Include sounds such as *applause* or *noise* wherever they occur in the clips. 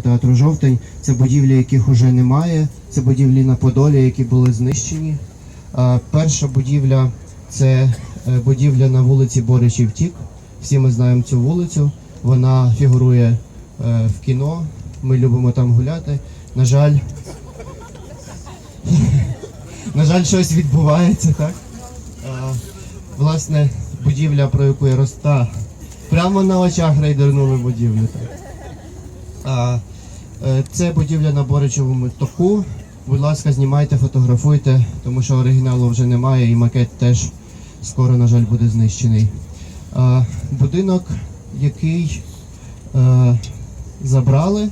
театру Жовтень. Це будівлі, яких уже немає. Це будівлі на Подолі, які були знищені. Перша будівля це е, будівля на вулиці Боричів Тік. Всі ми знаємо цю вулицю. Вона фігурує е, в кіно. Ми любимо там гуляти. На жаль, *laughs* на жаль, щось відбувається, так? Власне, будівля, про яку я роста, прямо на очах рейдернули будівлю. Так. Е, це будівля на Боричевому току. Будь ласка, знімайте, фотографуйте, тому що оригіналу вже немає і макет теж скоро, на жаль, буде знищений. Будинок, який е, забрали,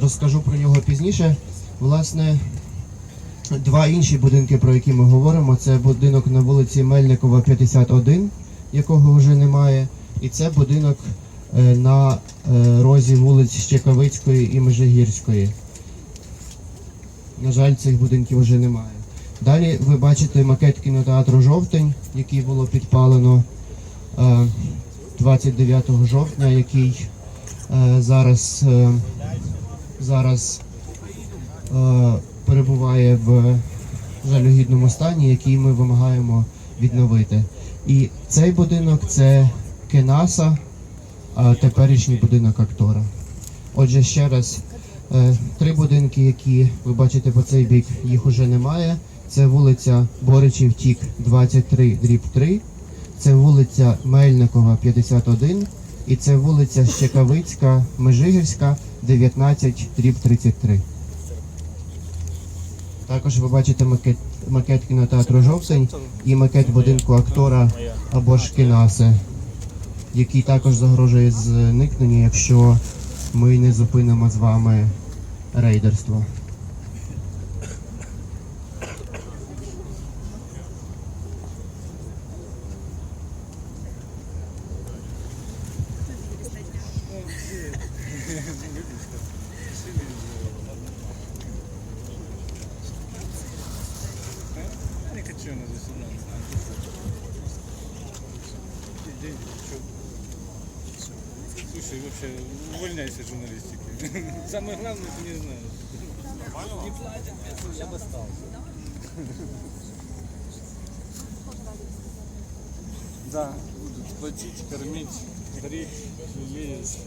розкажу про нього пізніше. Власне, Два інші будинки, про які ми говоримо, це будинок на вулиці Мельникова, 51, якого вже немає, і це будинок на е, розі вулиць Щекавицької і Межигірської. На жаль, цих будинків вже немає. Далі ви бачите макет кінотеатру Жовтень, який було підпалено е, 29 жовтня, який е, зараз, е, зараз е, перебуває в жалюгідному стані, який ми вимагаємо відновити. І цей будинок це Кенаса, теперішній будинок актора. Отже, ще раз, е, три будинки, які ви бачите по цей бік, їх уже немає. Це вулиця Боричів Тік, 23, дріб 3, це вулиця Мельникова, 51, і це вулиця Щекавицька, Межигірська, 19, дріб 33. Також ви бачите макет, макет кінотеатру Жовтень і макет будинку актора або ж кінаси, який також загрожує зникненню, якщо ми не зупинимо з вами рейдерство. Не хочу на заседание. Слушай, вообще, увольняйся журналистики. *laughs* Самое главное, ты не знаешь. Не платят, я бы остался. Да, будут платить, кормить, дарить, лелеять.